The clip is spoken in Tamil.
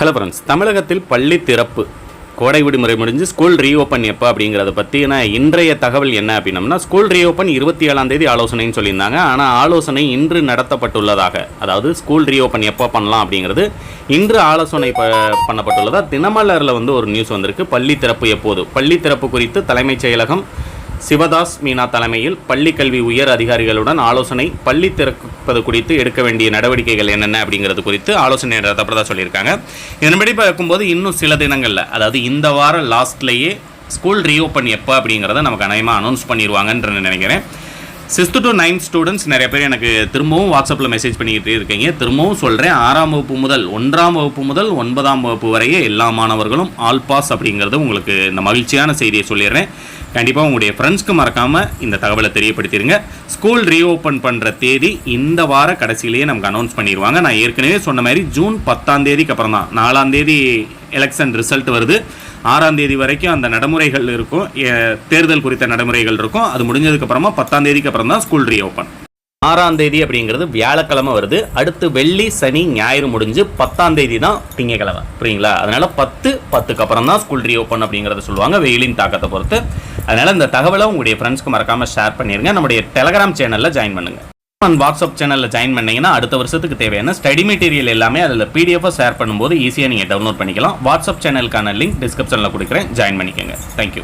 ஹலோ ஃப்ரெண்ட்ஸ் தமிழகத்தில் பள்ளி திறப்பு. கோடை விடுமுறை முடிஞ்சு ஸ்கூல் ரீஓப்பன் எப்போ அப்படிங்கிறத பற்றின இன்றைய தகவல் என்ன அப்படின்னம்னா ஸ்கூல் ரீஓப்பன் இருபத்தி ஏழாம் தேதி ஆலோசனைன்னு சொல்லியிருந்தாங்க. ஆனால் ஆலோசனை இன்று நடத்தப்பட்டுள்ளதாக. அதாவது ஸ்கூல் ரீஓப்பன் எப்போ பண்ணலாம் அப்படிங்கிறது இன்று ஆலோசனை ப பண்ணப்பட்டுள்ளதா? தினமலரில் வந்து ஒரு நியூஸ் வந்திருக்கு. பள்ளி திறப்பு எப்போது? பள்ளி திறப்பு குறித்து தலைமைச் செயலகம் சிவதாஸ் மீனா தலைமையில் பள்ளி கல்வி உயர் அதிகாரிகளுடன் ஆலோசனை பள்ளி திறப்பது குறித்து எடுக்க வேண்டிய நடவடிக்கைகள் என்னென்ன அப்படிங்கிறது குறித்து ஆலோசனை நடத்தப்பட்டதா சொல்லியிருக்காங்க. இதன்படி பார்க்கும்போது இன்னும் சில தினங்களில் அதாவது இந்த வாரம் லாஸ்ட்லேயே ஸ்கூல் ரீஓப்பன் எப்போ அப்படிங்கிறத நமக்கு அநேகமாக அனௌன்ஸ் பண்ணிடுவாங்கன்ற நினைக்கிறேன். சிக்ஸ்த்து டு நைன்த் ஸ்டூடெண்ட்ஸ் நிறைய பேர் எனக்கு திரும்பவும் வாட்ஸ்அப்பில் மெசேஜ் பண்ணிக்கிட்டு இருக்கீங்க. திரும்பவும் சொல்கிறேன் ஆறாம் வகுப்பு முதல் ஒன்றாம் வகுப்பு முதல் ஒன்பதாம் வகுப்பு வரையே எல்லா மாணவர்களும் ஆல் பாஸ் அப்படிங்கிறது உங்களுக்கு இந்த மகிழ்ச்சியான செய்தியை சொல்லிடுறேன். கண்டிப்பாக உங்களுடைய ஃப்ரெண்ட்ஸ்க்கு மறக்காமல் இந்த தகவலை தெரியப்படுத்திடுங்க. ஸ்கூல் ரீஓப்பன் பண்ணுற தேதி இந்த வார கடைசியிலேயே நமக்கு அனௌன்ஸ் பண்ணிடுவாங்க. நான் ஏற்கனவே சொன்ன மாதிரி ஜூன் பத்தாம் தேதிக்கு அப்புறம் தான் நாலாம் தேதி எலெக்ஷன் ரிசல்ட் வருது. ஆறாம் தேதி வரைக்கும் அந்த நடைமுறைகள் இருக்கும். தேர்தல் குறித்த நடைமுறைகள் இருக்கும். அது முடிஞ்சதுக்கு அப்புறமா பத்தாம் தேதிக்கு அப்புறம் தான் ஸ்கூல் ரீஓப்பன் ஆறாம் தேதி அப்படிங்கிறது வியாழக்கிழமை வருது. அடுத்து வெள்ளி சனி ஞாயிறு முடிஞ்சு பத்தாம் தேதி தான் திங்கக்கிழமை. புரியுங்களா? அதனால பத்து பத்துக்கு அப்புறம் தான் ஸ்கூல் ரீஓப்பன் அப்படிங்கிறத சொல்லுவாங்க. வெயிலின் தாக்கத்தை பொறுத்து. அதனால இந்த தகவலை உங்களுடைய ஃப்ரெண்ட்ஸ்க்கு மறக்காம ஷேர் பண்ணிருங்க. நம்முடைய டெலகிராம் சேனல்ல ஜாயின் பண்ணுங்க. அண்ட் வாட்ஸ்அப் சேனலில் ஜாயின் பண்ணீங்கன்னா அடுத்த வருஷத்துக்கு தேவையான ஸ்டடி மெட்டீரியல் எல்லாமே அதில் பிடிஎஃபாக ஷேர் பண்ணும்போது ஈஸியாக நீங்கள் டவுன்லோட் பண்ணிக்கலாம். வாட்ஸ்அப் சேனலுக்கான லிங்க் டிஸ்கிரிப்ஷனில் கொடுக்குறேன். ஜாயின் பண்ணிக்கோங்க. தேங்க்யூ